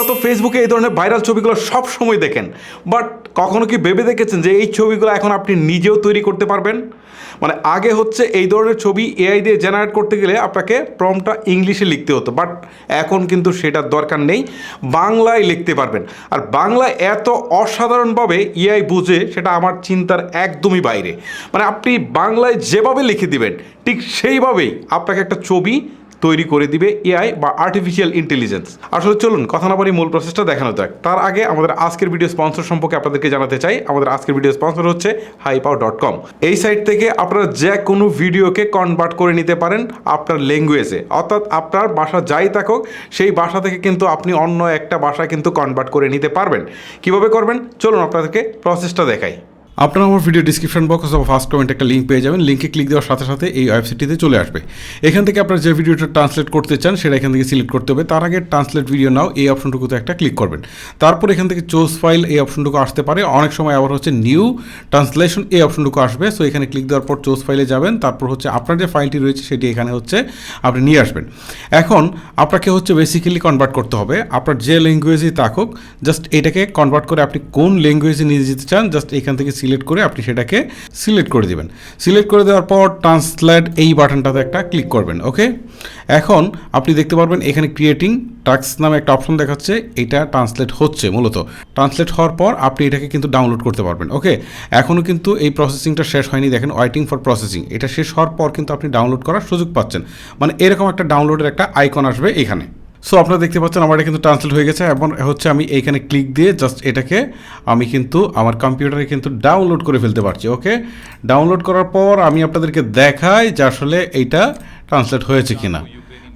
আপনারা তো ফেসবুকে এই ধরনের ভাইরাল ছবিগুলো সব সময় দেখেন। বাট কখনো কি ভেবে দেখেছেন যে এই ছবিগুলো এখন আপনি নিজেও তৈরি করতে পারবেন? মানে আগে হচ্ছে এই ধরনের ছবি এআই দিয়ে জেনারেট করতে গেলে আপনাকে প্রমটা ইংলিশে লিখতে হতো। বাট এখন কিন্তু সেটার দরকার নেই। বাংলায় লিখতে পারবেন। আর বাংলায় এত অসাধারণভাবে এআই বুঝে সেটা আমার চিন্তার একদমই বাইরে। মানে আপনি বাংলায় যেভাবে লিখে দিবেন, ঠিক সেইভাবেই আপনাকে একটা ছবি তৈরি করে দিবে এআই বা আর্টিফিশিয়াল ইন্টেলিজেন্স আসলে চলুন, কথা না বলি মূল প্রসেসটা দেখানো যাক। তার আগে আমাদের আজকের ভিডিও স্পন্সর সম্পর্কে আপনাদেরকে জানাতে চাই। আমাদের আজকের ভিডিও স্পন্সর হচ্ছে হাইপাও ডট কম এই সাইট থেকে আপনারা যে কোনো ভিডিওকে কনভার্ট করে নিতে পারেন আপনার ল্যাঙ্গুয়েজে অর্থাৎ আপনার বাসা যাই থাকুক, সেই বাসা থেকে কিন্তু আপনি অন্য একটা ভাষায় কিন্তু কনভার্ট করে নিতে পারবেন। কীভাবে করবেন? চলুন আপনাদেরকে প্রসেসটা দেখাই। আপনারা আমার ভিডিও ডিসক্রিপশন বক্স অথবা ফার্স্ট কমেন্ট একটা লিঙ্ক পেয়ে যাবেন। লিঙ্কে ক্লিক দেওয়ার সাথে সাথে এই ওয়েবসাইটটিতে চলে আসবে। এখান থেকে আপনারা যে ভিডিওটা ট্রান্সলেট করতে চান, সেটা এখান থেকে সিলেক্ট করতে হবে। তার আগে ট্রান্সলেট ভিডিও নাও, এই অপশনটুকুতে একটা ক্লিক করবেন। তারপর এখান থেকে চোজ ফাইল এই অপশনটুকু আসতে পারে। অনেক সময় আবার হচ্ছে নিউ ট্রান্সলেশন এই অপশনটুকু আসবে। সো এখানে ক্লিক দেওয়ার পর চোজ ফাইলে যাবেন। তারপর হচ্ছে আপনার যে ফাইলটি রয়েছে, সেটি এখানে হচ্ছে আপনি নিয়ে আসবেন। এখন আপনাকে হচ্ছে বেসিক্যালি কনভার্ট করতে হবে। আপনার যে ল্যাঙ্গুয়েজই থাকুক জাস্ট এটাকে কনভার্ট করে আপনি কোন ল্যাঙ্গুয়েজে নিয়ে যেতে চান জাস্ট এখান থেকে সিলেক্ট করে আপনি সেটাকে সিলেক্ট করে দিবেন। সিলেক্ট করে দেওয়ার পর ট্রান্সলেট এই বাটনটাতে একটা ক্লিক করবেন ওকে এখন আপনি দেখতে পারবেন এখানে ক্রিয়েটিং টাক্স নামে একটা অপশন দেখাচ্ছে, এটা ট্রান্সলেট হচ্ছে মূলত। ট্রান্সলেট হওয়ার পর আপনি এটাকে কিন্তু ডাউনলোড করতে পারবেন ওকে এখনও কিন্তু এই প্রসেসিংটা শেষ হয়নি, দেখেন ওয়েটিং ফর প্রসেসিং এটা শেষ হওয়ার পর কিন্তু আপনি ডাউনলোড করার সুযোগ পাচ্ছেন। মানে এরকম একটা ডাউনলোডের একটা আইকন আসবে এখানে। সো আপনারা দেখতে পাচ্ছেন আমার এটা কিন্তু ট্রান্সলেট হয়ে গেছে এবং হচ্ছে আমি এইখানে ক্লিক দিয়ে জাস্ট এটাকে আমি কিন্তু আমার কম্পিউটারে কিন্তু ডাউনলোড করে ফেলতে পারছি ওকে ডাউনলোড করার পর আমি আপনাদেরকে দেখাই যে আসলে এইটা ট্রান্সলেট হয়েছে কিনা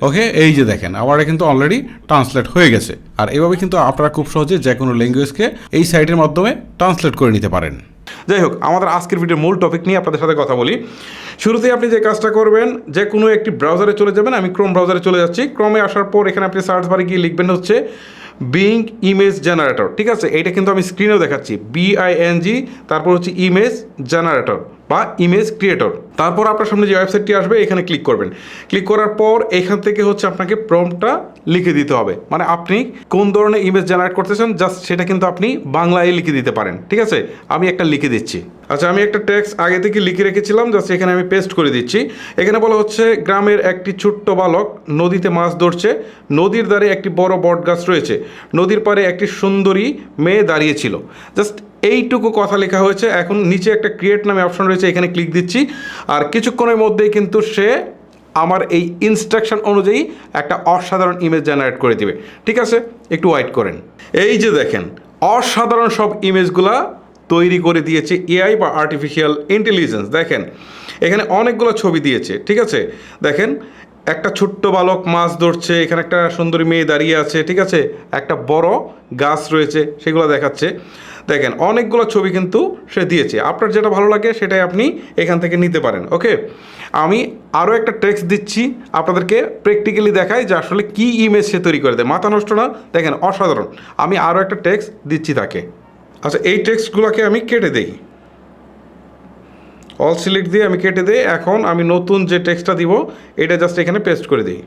ওকে এই যে দেখেন, আমার কিন্তু অলরেডি ট্রান্সলেট হয়ে গেছে। আর এভাবে কিন্তু আপনারা খুব সহজে যে কোনো ল্যাঙ্গুয়েজকে এই সাইটের মাধ্যমে ট্রান্সলেট করে নিতে পারেন। যাই হোক, আমাদের আজকের ভিডিওর মূল টপিক নিয়ে আপনাদের সাথে কথা বলি। শুরুতেই আপনি যে কাজটা করবেন, যে কোনো একটি ব্রাউজারে চলে যাবেন, আমি ক্রোম ব্রাউজারে চলে যাচ্ছি। ক্রমে আসার পর এখানে আপনি সার্চ বারে গিয়ে লিখবেন হচ্ছে বিং ইমেজ জেনারেটর ঠিক আছে? এইটা কিন্তু আমি স্ক্রিনেও দেখাচ্ছি। বিআইএনজি তারপর হচ্ছে ইমেজ জেনারেটর বা ইমেজ ক্রিয়েটর তারপর আপনার সামনে যে ওয়েবসাইটটি আসবে, এখানে ক্লিক করবেন। ক্লিক করার পর এখান থেকে হচ্ছে আপনাকে প্রম্পটটা লিখে দিতে হবে। মানে আপনি কোন ধরনের ইমেজ জেনারেট করতেছেন জাস্ট সেটা কিন্তু আপনি বাংলায় লিখে দিতে পারেন। ঠিক আছে? আমি একটা লিখে দিচ্ছি। আচ্ছা আমি একটা ট্যাক্স আগে থেকে লিখে রেখেছিলাম জাস্ট এখানে আমি পেস্ট করে দিচ্ছি। এখানে বলা হচ্ছে, গ্রামের একটি ছোট্ট বালক নদীতে মাছ ধরছে। নদীর ধারে একটি বড় বট গাছ রয়েছে। নদীর পাড়ে একটি সুন্দরী মেয়ে দাঁড়িয়েছিল জাস্ট এইটুকু কথা লেখা হয়েছে। এখন নিচে একটা ক্রিয়েট নামে অপশন রয়েছে, এখানে ক্লিক দিচ্ছি। আর কিছুক্ষণের মধ্যেই কিন্তু সে আমার এই ইনস্ট্রাকশন অনুযায়ী একটা অসাধারণ ইমেজ জেনারেট করে দিবে। ঠিক আছে? একটু ওয়াইট করেন। এই যে দেখেন, অসাধারণ সব ইমেজগুলা তৈরি করে দিয়েছে এআই বা আর্টিফিশিয়াল ইন্টেলিজেন্স দেখেন, এখানে অনেকগুলো ছবি দিয়েছে, ঠিক আছে? দেখেন একটা ছোট্ট বালক মাছ ধরছে, এখানে একটা সুন্দরী মেয়ে দাঁড়িয়ে আছে, ঠিক আছে? একটা বড় গাছ রয়েছে, সেগুলো দেখাচ্ছে। দেখেন, অনেকগুলো ছবি কিন্তু সে দিয়েছে। আপনার যেটা ভালো লাগে, সেটাই আপনি এখান থেকে নিতে পারেন, ওকে? আমি আরও একটা টেক্সট দিচ্ছি, আপনাদেরকে প্র্যাকটিক্যালি দেখাই যে আসলে কী ইমেজ সে তৈরি করে দেয়। মাথা নষ্ট না, দেখেন, অসাধারণ। আমি আরও একটা টেক্সট দিচ্ছি তাকে। আচ্ছা এই টেক্সটগুলোকে আমি কেটে দেই অল সিলেক্ট দিয়ে আমি কেটে দিই। এখন আমি নতুন যে টেক্সটটা দিব, এটা জাস্ট এখানে পেস্ট করে দিই।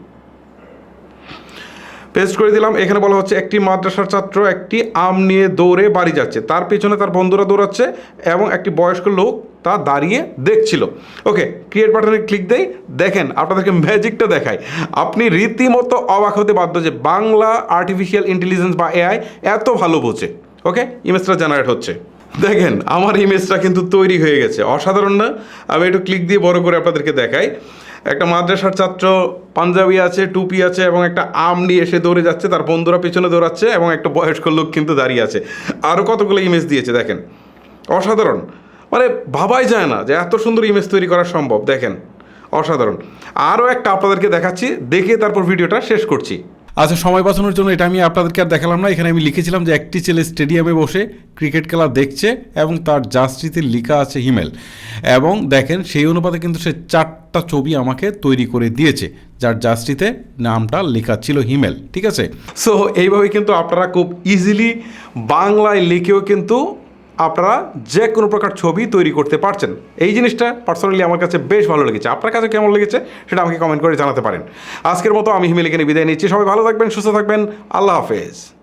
পেস্ট করে দিলাম। এখানে বলা হচ্ছে, একটি মাদ্রাসার ছাত্র একটি আম নিয়ে দৌড়ে বাড়ি যাচ্ছে। তার পেছনে তার বন্ধুরা দৌড়াচ্ছে এবং একটি বয়স্ক লোক তা দাঁড়িয়ে দেখছিল। ওকে ক্রিয়েট বাটনে ক্লিক দেই। দেখেন, আপনাদেরকে ম্যাজিকটা দেখায়। আপনি রীতিমতো অবাক হতে বাধ্য যে বাংলা আর্টিফিশিয়াল ইন্টেলিজেন্স বা এআই এত ভালো বোঝে। ওকে ইমেজটা জেনারেট হচ্ছে। দেখেন, আমার ইমেজটা কিন্তু তৈরি হয়ে গেছে। অসাধারণ না? আমি একটু ক্লিক দিয়ে বড় করে আপনাদেরকে দেখাই। একটা মাদ্রাসার ছাত্র পাঞ্জাবি আছে, টুপি আছে এবং একটা আম নিয়ে এসে দৌড়ে যাচ্ছে। তার বন্ধুরা পিছনে দৌড়াচ্ছে এবং একটা বয়স্ক লোক কিন্তু দাঁড়িয়ে আছে। আরও কতগুলো ইমেজ দিয়েছে, দেখেন। অসাধারণ। মানে ভাবাই যায় না যে এত সুন্দর ইমেজ তৈরি করা সম্ভব। দেখেন, অসাধারণ। আরও একটা আপনাদেরকে দেখাচ্ছি। দেখে তারপর ভিডিওটা শেষ করছি। আচ্ছা সময় বাঁচানোর জন্য এটা আমি আপনাদেরকে আর দেখালাম না। এখানে আমি লিখেছিলাম যে একটি ছেলে স্টেডিয়ামে বসে ক্রিকেট খেলা দেখছে এবং তার জার্সিতে লেখা আছে হিমেল। এবং দেখেন, সেই অনুপাতে কিন্তু সে চারটা ছবি আমাকে তৈরি করে দিয়েছে, যার জার্সিতে নামটা লেখা ছিল হিমেল, ঠিক আছে? সো এইভাবে কিন্তু আপনারা খুব ইজিলি বাংলায় লিখেও কিন্তু আপনারা যে কোনো প্রকার ছবি তৈরি করতে পারছেন। এই জিনিসটা পার্সোনালি আমার কাছে বেশ ভালো লেগেছে। আপনার কাছে কেমন লেগেছে সেটা আমাকে কমেন্ট করে জানাতে পারেন। আজকের মতো আমি হিমেলিকে বিদায় নিচ্ছি। সবাই ভালো থাকবেন, সুস্থ থাকবেন। আল্লাহ হাফেজ।